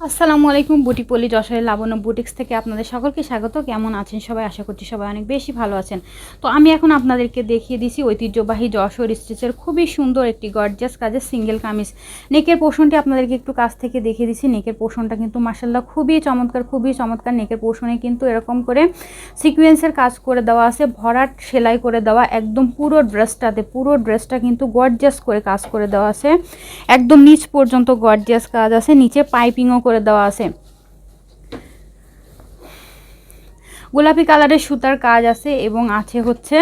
আসসালামু আলাইকুম বুটিপল্লি যশোরের লাবণ্য বুটিক্স থেকে আপনাদের সকলকে স্বাগত। কেমন আছেন সবাই? আশা করছি সবাই অনেক বেশি ভালো আছেন। তো আমি এখন আপনাদেরকে দেখিয়ে দিছি ঐতিহ্যবাহী যশোর স্টিচের খুবই সুন্দর একটি গর্জাস কাজের সিঙ্গেল কামিজ। নেকের পোষণটি আপনাদেরকে একটু কাছ থেকে দেখিয়ে দিছি। নেকের পোষণটা কিন্তু মার্শাল্লাহ খুবই চমৎকার খুবই চমৎকার। নেকের পোষণে কিন্তু এরকম করে সিকুয়েন্সের কাজ করে দেওয়া আছে। ভরাট সেলাই করে দেওয়া, একদম পুরো ড্রেসটাতে পুরো ড্রেসটা কিন্তু গর্জাস করে কাজ করে দেওয়া আছে। একদম নিচ পর্যন্ত গর্জিয়াস কাজ আছে। নিচে পাইপিংও করে দেওয়া আছে। গোলাপি কালারের সুতার কাজ আছে এবং আছে হচ্ছে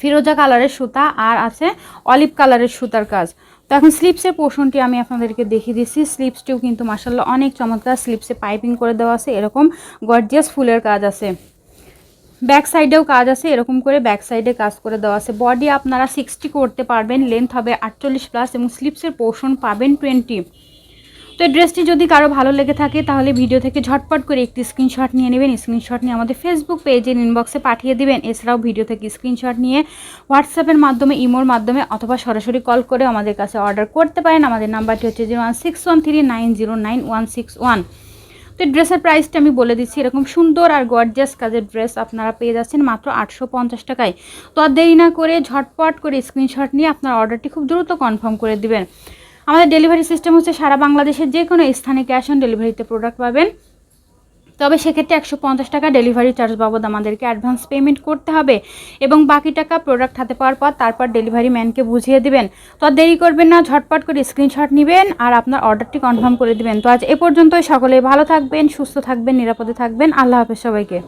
ফিরোজা কালারের সুতা আর আছে অলিভ কালারের সুতার কাজ। তো এখন স্লিপসের পোর্শনটি আমি আপনাদেরকে দেখিয়ে দিচ্ছি। স্লিপসটিও কিন্তু মাসাল্লাহ অনেক চমৎকার। স্লিপসে পাইপিং করে দেওয়া আছে, এরকম গর্জিয়াস ফুলের কাজ আছে। ব্যাক সাইডেও কাজ আছে, এরকম করে ব্যাক সাইডে কাজ করে দেওয়া আছে। বডি আপনারা সিক্সটি করতে পারবেন লেন্থ হবে আটচল্লিশ প্লাস এবং স্লিপসের পোর্শন পাবেন টোয়েন্টি তো এই ড্রেসটি যদি কারও ভালো লেগে থাকে, তাহলে ভিডিও থেকে ঝটপট করে একটি স্ক্রিনশট নিয়ে নেবেন। স্ক্রিনশট নিয়ে আমাদের ফেসবুক পেজের ইনবক্সে পাঠিয়ে দেবেন। এছাড়াও ভিডিও থেকে স্ক্রিনশট নিয়ে হোয়াটসঅ্যাপের মাধ্যমে ইমোর মাধ্যমে অথবা সরাসরি কল করে আমাদের কাছে অর্ডার করতে পারেন। আমাদের নাম্বারটি হচ্ছে zero one six one three nine zero nine one six one তো ড্রেসের প্রাইসটা আমি বলে দিচ্ছি, এরকম সুন্দর আর গর্জিয়াস কাজের ড্রেস আপনারা পেয়ে যাচ্ছেন মাত্র আটশো পঞ্চাশ টাকায়। তো আর দেরি না করে ঝটপট করে স্ক্রিনশট নিয়ে আপনার অর্ডারটি খুব দ্রুত কনফার্ম করে দিবেন। আমাদের ডেলিভারি সিস্টেম হচ্ছে সারা বাংলাদেশের যে কোনো স্থানে ক্যাশ অন ডেলিভারিতে প্রোডাক্ট পাবেন। তবে সেক্ষেত্রে একশো পঞ্চাশ টাকা ডেলিভারি চার্জ বাবদ আমাদেরকে অ্যাডভান্স পেমেন্ট করতে হবে এবং বাকি টাকা প্রোডাক্ট হাতে পাওয়ার পর তারপর ডেলিভারি ম্যানকে বুঝিয়ে দিবেন। তো আর দেরি করবেন না, ঝটপট করে স্ক্রিনশট নেবেন আর আপনার অর্ডারটি কনফার্ম করে দিবেন। তো আজ এ পর্যন্তই সকলে ভালো থাকবেন, সুস্থ থাকবেন, নিরাপদে থাকবেন। আল্লাহ হাফেজ সবাইকে।